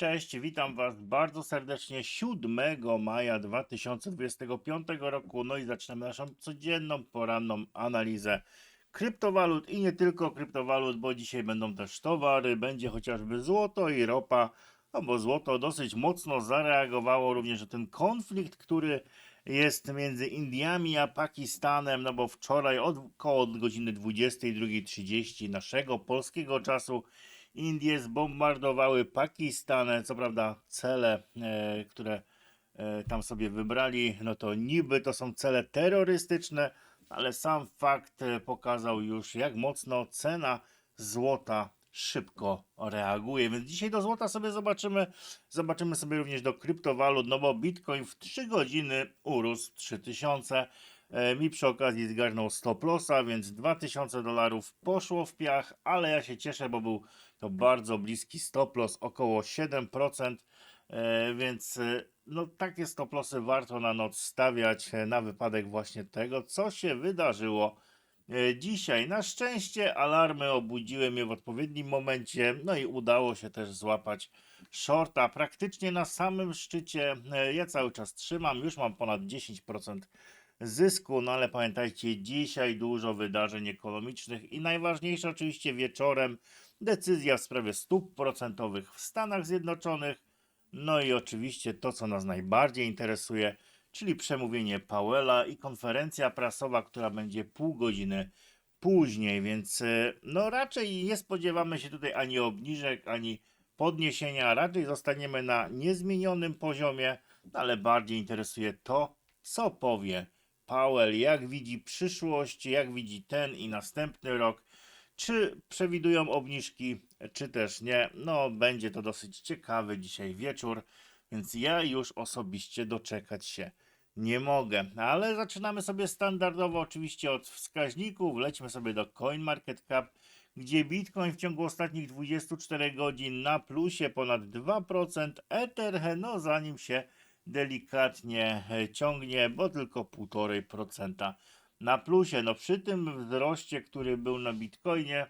Cześć, witam Was bardzo serdecznie. 7 maja 2025 roku. No i zaczynamy naszą codzienną, poranną analizę kryptowalut i nie tylko kryptowalut, bo dzisiaj będą też towary, będzie chociażby złoto i ropa, no bo złoto dosyć mocno zareagowało również na ten konflikt, który jest między Indiami a Pakistanem, no bo wczoraj od około godziny 22.30 naszego polskiego czasu Indie zbombardowały Pakistan. Co prawda cele, e, które e, tam sobie wybrali, no to niby to są cele terrorystyczne, ale sam fakt e, pokazał już, jak mocno cena złota szybko reaguje. Więc dzisiaj do złota sobie zobaczymy. Zobaczymy sobie również do kryptowalut, no bo Bitcoin w 3 godziny urósł 3000. E, Mi przy okazji zgarnął 100 plosa, więc 2000 dolarów poszło w piach, ale ja się cieszę, bo był to bardzo bliski stop loss, około 7%, e, więc e, no takie stop lossy warto na noc stawiać e, na wypadek właśnie tego, co się wydarzyło dzisiaj. Na szczęście alarmy obudziły mnie w odpowiednim momencie, no i udało się też złapać shorta praktycznie na samym szczycie. Ja cały czas trzymam, już mam ponad 10% zysku, no ale pamiętajcie, dzisiaj dużo wydarzeń ekonomicznych i najważniejsze oczywiście wieczorem decyzja w sprawie stóp procentowych w Stanach Zjednoczonych, no i oczywiście to, co nas najbardziej interesuje, czyli przemówienie Powella i konferencja prasowa, która będzie pół godziny później, więc e, no raczej nie spodziewamy się tutaj ani obniżek, ani podniesienia, raczej zostaniemy na niezmienionym poziomie, no ale bardziej interesuje to, co powie Powell, jak widzi przyszłość, jak widzi ten i następny rok, czy przewidują obniżki, czy też nie. No, będzie to dosyć ciekawy dzisiaj wieczór, więc ja już osobiście doczekać się nie mogę. Ale zaczynamy sobie standardowo oczywiście od wskaźników. Lećmy sobie do CoinMarketCap, gdzie Bitcoin w ciągu ostatnich 24 godzin na plusie ponad 2%, Ether no zanim się delikatnie ciągnie, bo tylko 1,5% na plusie. No przy tym wzroście, który był na Bitcoinie,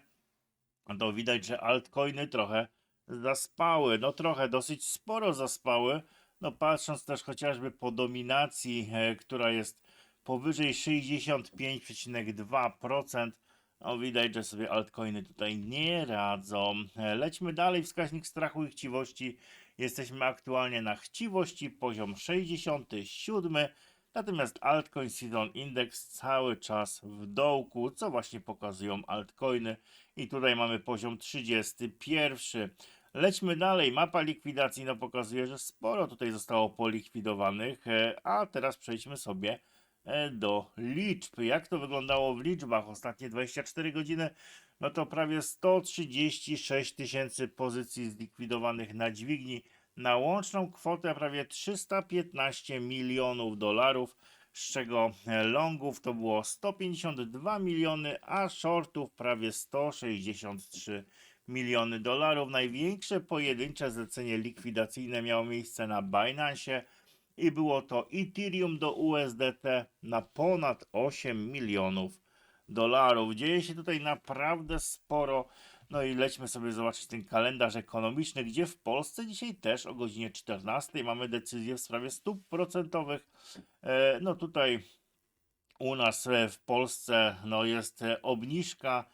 to widać, że altcoiny trochę zaspały. No trochę, dosyć sporo zaspały. No patrząc też chociażby po dominacji, e, która jest powyżej 65,2%, no widać, że sobie altcoiny tutaj nie radzą. E, Lećmy dalej, wskaźnik strachu i chciwości. Jesteśmy aktualnie na chciwości, poziom 67. Natomiast altcoin season index cały czas w dołku, co właśnie pokazują altcoiny. I tutaj mamy poziom 31. Lećmy dalej. Mapa likwidacji no, pokazuje, że sporo tutaj zostało polikwidowanych. e, A teraz przejdźmy sobie e, do liczb. Jak to wyglądało w liczbach ostatnie 24 godziny? No to prawie 136 tysięcy pozycji zlikwidowanych na dźwigni na łączną kwotę prawie 315 milionów dolarów, z czego e, longów to było 152 miliony, a shortów prawie 163 miliony dolarów. Największe pojedyncze zlecenie likwidacyjne miało miejsce na Binance i było to Ethereum do USDT na ponad 8 milionów dolarów. Dzieje się tutaj naprawdę sporo. No i lećmy sobie zobaczyć ten kalendarz ekonomiczny, gdzie w Polsce dzisiaj też o godzinie 14 mamy decyzję w sprawie stóp procentowych. E, No tutaj u nas e, w Polsce no jest e, obniżka,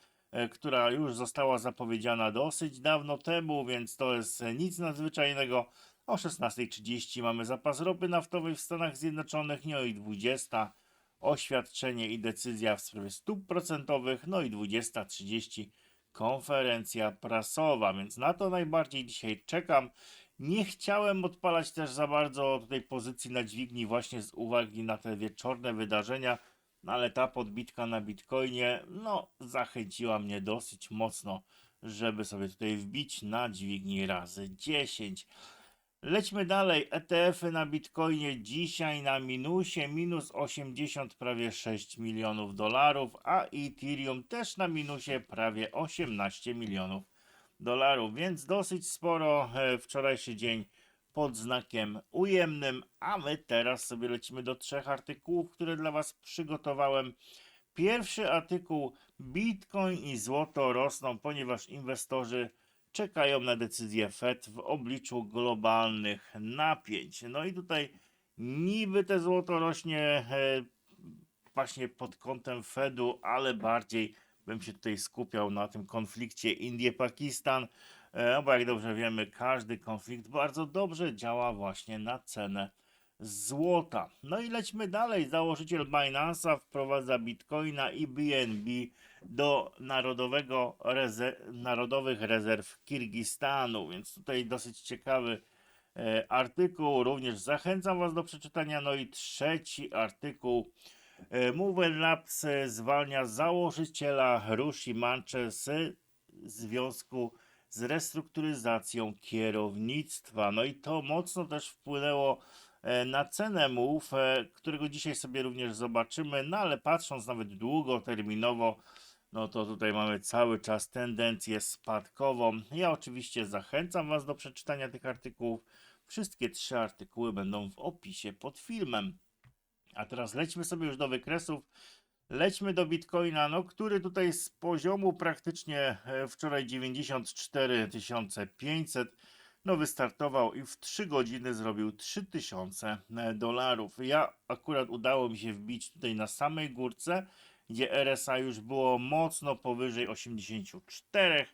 która już została zapowiedziana dosyć dawno temu, więc to jest nic nadzwyczajnego. O 16.30 mamy zapas ropy naftowej w Stanach Zjednoczonych, no i 20 oświadczenie i decyzja w sprawie stóp procentowych, no i 20.30 konferencja prasowa, więc na to najbardziej dzisiaj czekam. Nie chciałem odpalać też za bardzo tutaj pozycji na dźwigni właśnie z uwagi na te wieczorne wydarzenia, no ale ta podbitka na Bitcoinie, no zachęciła mnie dosyć mocno, żeby sobie tutaj wbić na dźwigni razy 10. Lećmy dalej. ETF-y na Bitcoinie dzisiaj na minusie, minus 80 prawie 6 milionów dolarów, a Ethereum też na minusie prawie 18 milionów dolarów, więc dosyć sporo e, wczorajszy dzień pod znakiem ujemnym, a my teraz sobie lecimy do trzech artykułów, które dla Was przygotowałem. Pierwszy artykuł Bitcoin i złoto rosną, ponieważ inwestorzy czekają na decyzję Fed w obliczu globalnych napięć. No i tutaj niby te złoto rośnie e, właśnie pod kątem Fedu, ale bardziej bym się tutaj skupiał na tym konflikcie Indie-Pakistan, e, bo jak dobrze wiemy, każdy konflikt bardzo dobrze działa właśnie na cenę złota. No i lećmy dalej. Założyciel Binance'a wprowadza Bitcoina i BNB do Narodowego Reze- Narodowych Rezerw Kirgistanu, więc tutaj dosyć ciekawy e, artykuł. Również zachęcam Was do przeczytania. No i trzeci artykuł. E, Mover Labs zwalnia założyciela Rushi Manche z związku z restrukturyzacją kierownictwa. No i to mocno też wpłynęło e, na cenę MOVE, e, którego dzisiaj sobie również zobaczymy, no ale patrząc nawet długoterminowo, no to tutaj mamy cały czas tendencję spadkową. Ja oczywiście zachęcam Was do przeczytania tych artykułów. Wszystkie trzy artykuły będą w opisie pod filmem. A teraz lećmy sobie już do wykresów. Lećmy do Bitcoina, no, który tutaj z poziomu praktycznie e, wczoraj 94 500 no wystartował i w 3 godziny zrobił 3000 dolarów. Ja akurat udało mi się wbić tutaj na samej górce, gdzie RSA już było mocno powyżej 84.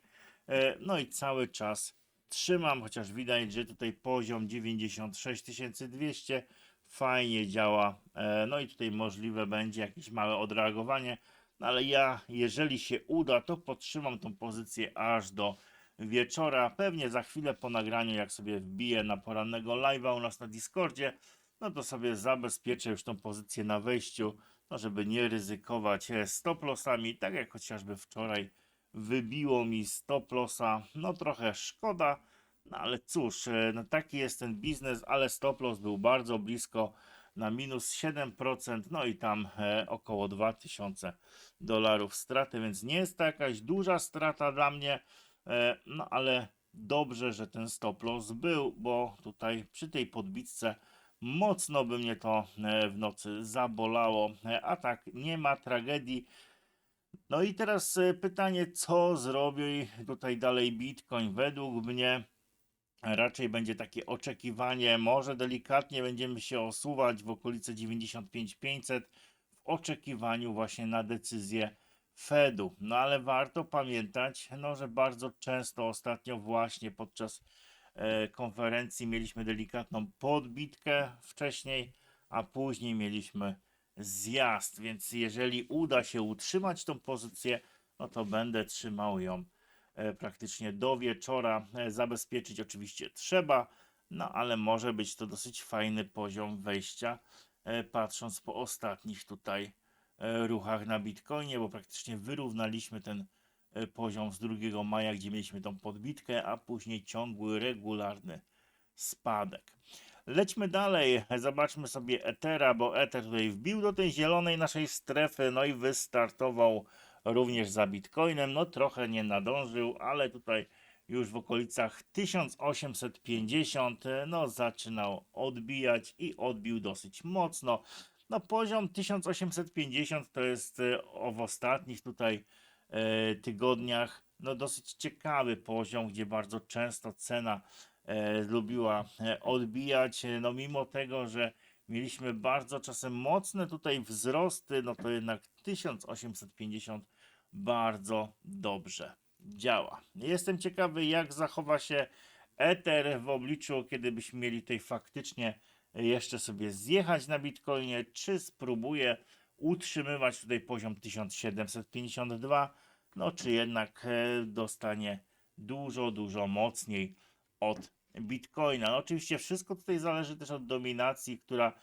e, No i cały czas trzymam, chociaż widać, że tutaj poziom 96 200 fajnie działa. E, No i tutaj możliwe będzie jakieś małe odreagowanie, no ale ja, jeżeli się uda, to podtrzymam tą pozycję aż do wieczora. Pewnie za chwilę po nagraniu, jak sobie wbiję na porannego live'a u nas na Discordzie, no to sobie zabezpieczę już tą pozycję na wejściu, no żeby nie ryzykować e, stop lossami, tak jak chociażby wczoraj wybiło mi stop lossa, no trochę szkoda, no ale cóż, e, no taki jest ten biznes, ale stop loss był bardzo blisko na minus 7%, no i tam e, około 2000 dolarów straty, więc nie jest to jakaś duża strata dla mnie, no ale dobrze, że ten stop loss był, bo tutaj przy tej podbitce mocno by mnie to e, w nocy zabolało, e, a tak nie ma tragedii. No i teraz e, pytanie, co zrobi tutaj dalej Bitcoin? Według mnie raczej będzie takie oczekiwanie, może delikatnie będziemy się osuwać w okolice 95500 w oczekiwaniu właśnie na decyzję Fedu. No ale warto pamiętać, no, że bardzo często ostatnio właśnie podczas konferencji mieliśmy delikatną podbitkę wcześniej, a później mieliśmy zjazd, więc jeżeli uda się utrzymać tą pozycję, no to będę trzymał ją e, praktycznie do wieczora. E, Zabezpieczyć oczywiście trzeba, no ale może być to dosyć fajny poziom wejścia, e, patrząc po ostatnich tutaj e, ruchach na Bitcoinie, bo praktycznie wyrównaliśmy ten e, poziom z 2 maja, gdzie mieliśmy tą podbitkę, a później ciągły, regularny spadek. Lećmy dalej, zobaczmy sobie Ethera, bo Ether tutaj wbił do tej zielonej naszej strefy, no i wystartował również za Bitcoinem. No trochę nie nadążył, ale tutaj już w okolicach 1850 no zaczynał odbijać i odbił dosyć mocno. No poziom 1850 to jest e, w ostatnich tutaj e, tygodniach. No dosyć ciekawy poziom, gdzie bardzo często cena e, lubiła e, odbijać, e, no mimo tego, że mieliśmy bardzo czasem mocne tutaj wzrosty, no to jednak 1850 bardzo dobrze działa. Jestem ciekawy, jak zachowa się Ether w obliczu, kiedy byśmy mieli tutaj faktycznie jeszcze sobie zjechać na Bitcoinie, czy spróbuje utrzymywać tutaj poziom 1752, no czy jednak e, dostanie dużo, dużo mocniej od Bitcoina. No oczywiście wszystko tutaj zależy też od dominacji, która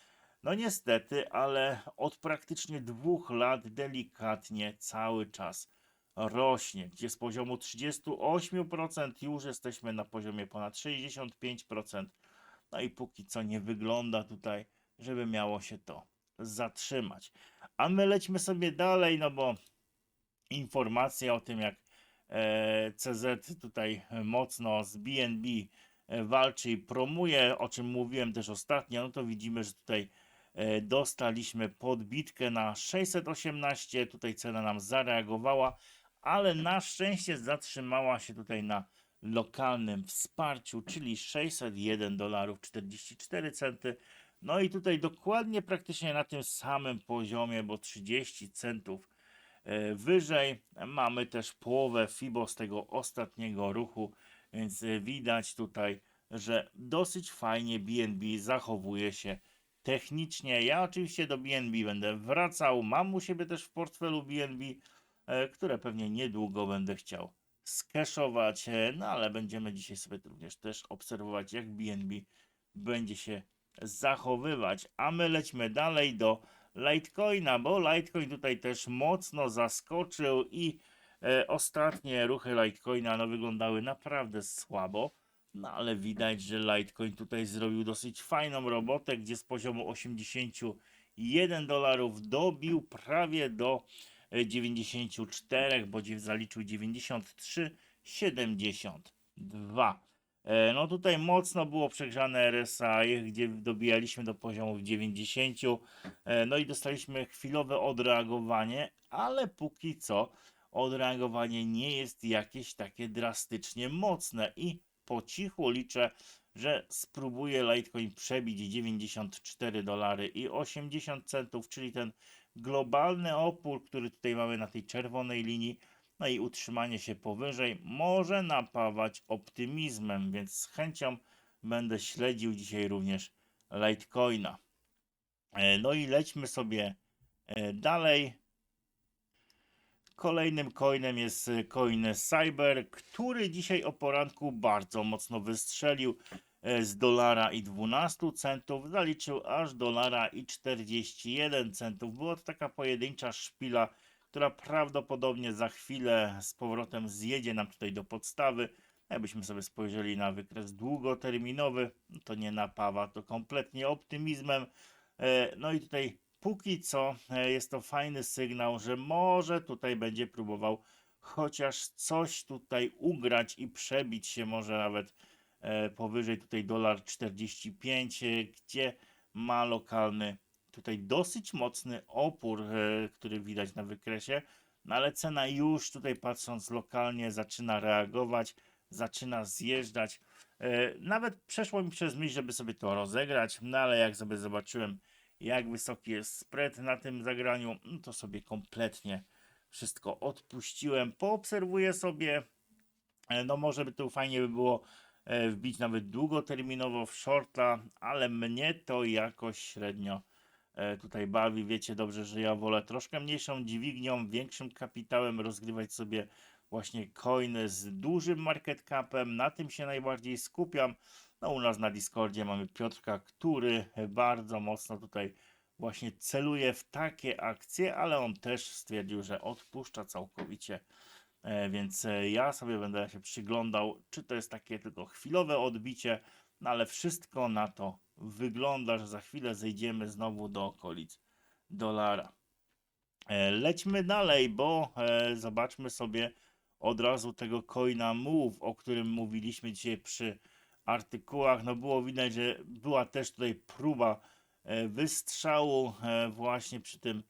no niestety, ale od praktycznie dwóch lat delikatnie cały czas rośnie, gdzie z poziomu 38% już jesteśmy na poziomie ponad 65%. No i póki co nie wygląda tutaj, żeby miało się to zatrzymać. A my lećmy sobie dalej, no bo informacja o tym, jak e, CZ tutaj mocno z BNB e, walczy i promuje, o czym mówiłem też ostatnio, no to widzimy, że tutaj e, dostaliśmy podbitkę na 618, tutaj cena nam zareagowała, ale na szczęście zatrzymała się tutaj na lokalnym wsparciu, czyli 601 dolarów 44 centy. No i tutaj dokładnie praktycznie na tym samym poziomie, bo 30 centów e, wyżej. Mamy też połowę FIBO z tego ostatniego ruchu, więc e, widać tutaj, że dosyć fajnie BNB zachowuje się technicznie. Ja oczywiście do BNB będę wracał. Mam u siebie też w portfelu BNB, e, które pewnie niedługo będę chciał skeszować, no ale będziemy dzisiaj sobie również też obserwować, jak BNB będzie się zachowywać. A my lećmy dalej do Litecoina, bo Litecoin tutaj też mocno zaskoczył i e, ostatnie ruchy Litecoina no, wyglądały naprawdę słabo. No ale widać, że Litecoin tutaj zrobił dosyć fajną robotę, gdzie z poziomu 81 dolarów dobił prawie do e, 94, bo gdzie zaliczył 93,72. E, No tutaj mocno było przegrzane RSI, gdzie dobijaliśmy do poziomów 90. e, No i dostaliśmy chwilowe odreagowanie, ale póki co odreagowanie nie jest jakieś takie drastycznie mocne i po cichu liczę, że spróbuje Litecoin przebić 94 dolary i 80 centów, czyli ten globalny opór, który tutaj mamy na tej czerwonej linii, no i utrzymanie się powyżej może napawać optymizmem, więc z chęcią będę śledził dzisiaj również Litecoina. E, No i lećmy sobie e, dalej. Kolejnym coinem jest coin Cyber, który dzisiaj o poranku bardzo mocno wystrzelił e, z dolara i 12 centów, zaliczył aż dolara i 41 centów. Była to taka pojedyncza szpila, która prawdopodobnie za chwilę z powrotem zjedzie nam tutaj do podstawy. Jakbyśmy sobie spojrzeli na wykres długoterminowy, to nie napawa to kompletnie optymizmem. E, No i tutaj póki co e, jest to fajny sygnał, że może tutaj będzie próbował chociaż coś tutaj ugrać i przebić się może nawet e, powyżej tutaj dolar 45, e, gdzie ma lokalny tutaj dosyć mocny opór, e, który widać na wykresie, no ale cena już tutaj patrząc lokalnie zaczyna reagować, zaczyna zjeżdżać. E, Nawet przeszło mi przez myśl, żeby sobie to rozegrać, no ale jak sobie zobaczyłem, jak wysoki jest spread na tym zagraniu, no to sobie kompletnie wszystko odpuściłem. Poobserwuję sobie, e, no może by tu fajnie by było wbić nawet długoterminowo w shorta, ale mnie to jakoś średnio tutaj bawi. Wiecie dobrze, że ja wolę troszkę mniejszą dźwignią, większym kapitałem rozgrywać sobie właśnie coiny z dużym market capem. Na tym się najbardziej skupiam. No u nas na Discordzie mamy Piotrka, który bardzo mocno tutaj właśnie celuje w takie akcje, ale on też stwierdził, że odpuszcza całkowicie. E, Więc e, ja sobie będę się przyglądał, czy to jest takie tylko chwilowe odbicie, no ale wszystko na to wygląda, że za chwilę zejdziemy znowu do okolic dolara. E, Lećmy dalej, bo e, zobaczmy sobie od razu tego coina Move, o którym mówiliśmy dzisiaj przy artykułach. No było widać, że była też tutaj próba e, wystrzału właśnie przy tym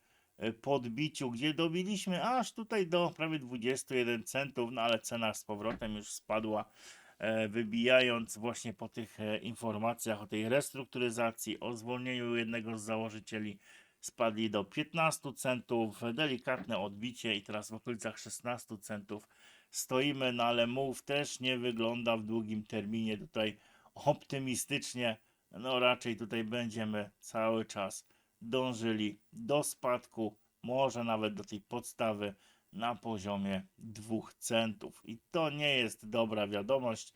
podbiciu, gdzie dobiliśmy aż tutaj do prawie 21 centów, no ale cena z powrotem już spadła, wybijając właśnie po tych e, informacjach o tej restrukturyzacji, o zwolnieniu jednego z założycieli spadli do 15 centów, delikatne odbicie i teraz w okolicach 16 centów stoimy, no ale move też nie wygląda w długim terminie. Tutaj optymistycznie, no raczej tutaj będziemy cały czas dążyli do spadku, może nawet do tej podstawy na poziomie 2 centów i to nie jest dobra wiadomość,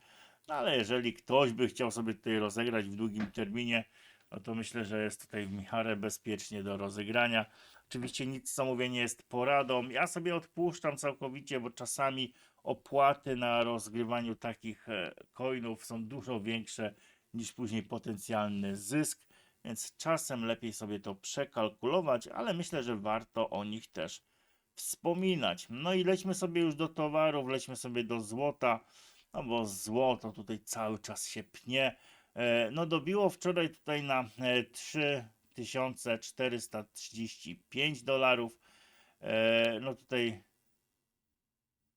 no ale jeżeli ktoś by chciał sobie tutaj rozegrać w długim terminie, no to myślę, że jest tutaj w miarę bezpiecznie do rozegrania. Oczywiście nic co mówię nie jest poradą. Ja sobie odpuszczam całkowicie, bo czasami opłaty na rozgrywaniu takich e, coinów są dużo większe niż później potencjalny zysk, więc czasem lepiej sobie to przekalkulować, ale myślę, że warto o nich też wspominać. No i lećmy sobie już do towarów, lećmy sobie do złota, no bo złoto tutaj cały czas się pnie. E, No dobiło wczoraj tutaj na e, 3435 dolarów. E, No tutaj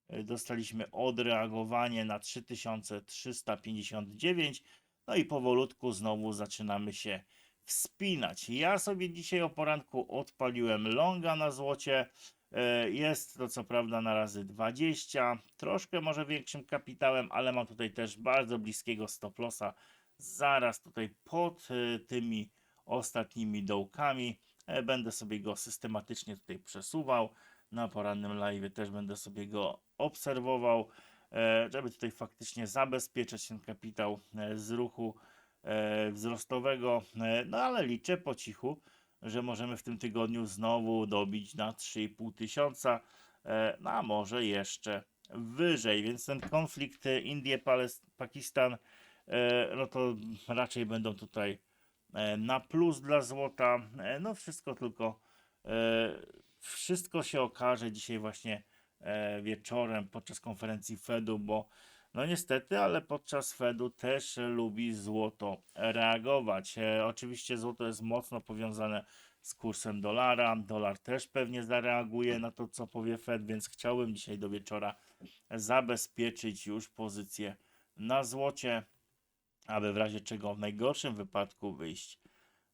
e, dostaliśmy odreagowanie na 3359. No i powolutku znowu zaczynamy się wspinać. Ja sobie dzisiaj o poranku odpaliłem longa na złocie. E, Jest to co prawda na razy 20, troszkę może większym kapitałem, ale mam tutaj też bardzo bliskiego stop lossa. Zaraz tutaj pod e, tymi ostatnimi dołkami e, będę sobie go systematycznie tutaj przesuwał. Na porannym live też będę sobie go obserwował, żeby tutaj faktycznie zabezpieczać ten kapitał z ruchu wzrostowego. No ale liczę po cichu, że możemy w tym tygodniu znowu dobić na 3,5 tysiąca, e, no a może jeszcze wyżej, więc ten konflikt e, Indie-Pakistan, e, no to raczej będą tutaj na plus dla złota, no wszystko tylko, wszystko się okaże dzisiaj właśnie wieczorem podczas konferencji Fedu, bo no niestety, ale podczas Fedu też lubi złoto reagować. E, oczywiście złoto jest mocno powiązane z kursem dolara. Dolar też pewnie zareaguje na to, co powie Fed, więc chciałbym dzisiaj do wieczora zabezpieczyć już pozycję na złocie, aby w razie czego w najgorszym wypadku wyjść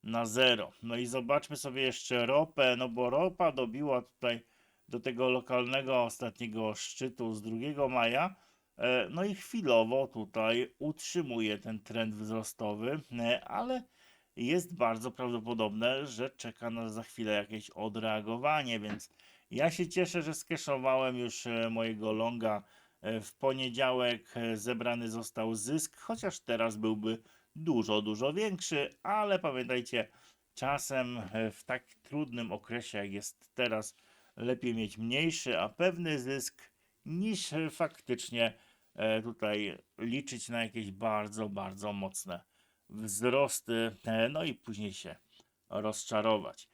na zero. No i zobaczmy sobie jeszcze ropę, no bo ropa dobiła tutaj do tego lokalnego ostatniego szczytu z 2 maja. E, No i chwilowo tutaj utrzymuje ten trend wzrostowy, e, ale jest bardzo prawdopodobne, że czeka nas za chwilę jakieś odreagowanie, więc ja się cieszę, że skeszowałem już e, mojego longa w poniedziałek. Zebrany został zysk, chociaż teraz byłby dużo, dużo większy, ale pamiętajcie, czasem w tak trudnym okresie, jak jest teraz, lepiej mieć mniejszy, a pewny zysk, niż faktycznie tutaj liczyć na jakieś bardzo, bardzo mocne wzrosty, e, no i później się rozczarować.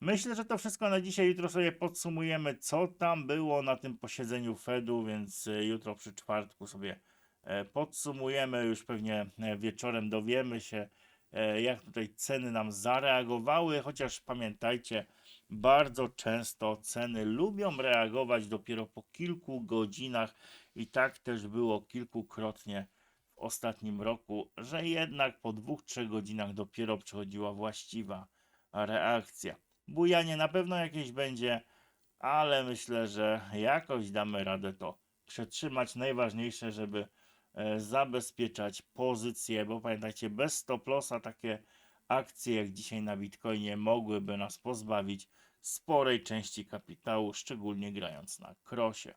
Myślę, że to wszystko na dzisiaj. Jutro sobie podsumujemy, co tam było na tym posiedzeniu Fedu, więc e, jutro przy czwartku sobie e, podsumujemy. Już pewnie e, wieczorem dowiemy się, e, jak tutaj ceny nam zareagowały, chociaż pamiętajcie, bardzo często ceny lubią reagować dopiero po kilku godzinach i tak też było kilkukrotnie w ostatnim roku, że jednak po dwóch, trzech godzinach dopiero przychodziła właściwa reakcja. Bujanie na pewno jakieś będzie, ale myślę, że jakoś damy radę to przetrzymać. Najważniejsze, żeby e, zabezpieczać pozycje, bo pamiętajcie, bez stop lossa takie akcje jak dzisiaj na Bitcoinie mogłyby nas pozbawić sporej części kapitału, szczególnie grając na krosie.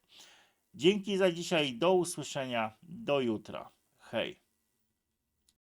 Dzięki za dzisiaj, do usłyszenia, do jutra. Hej.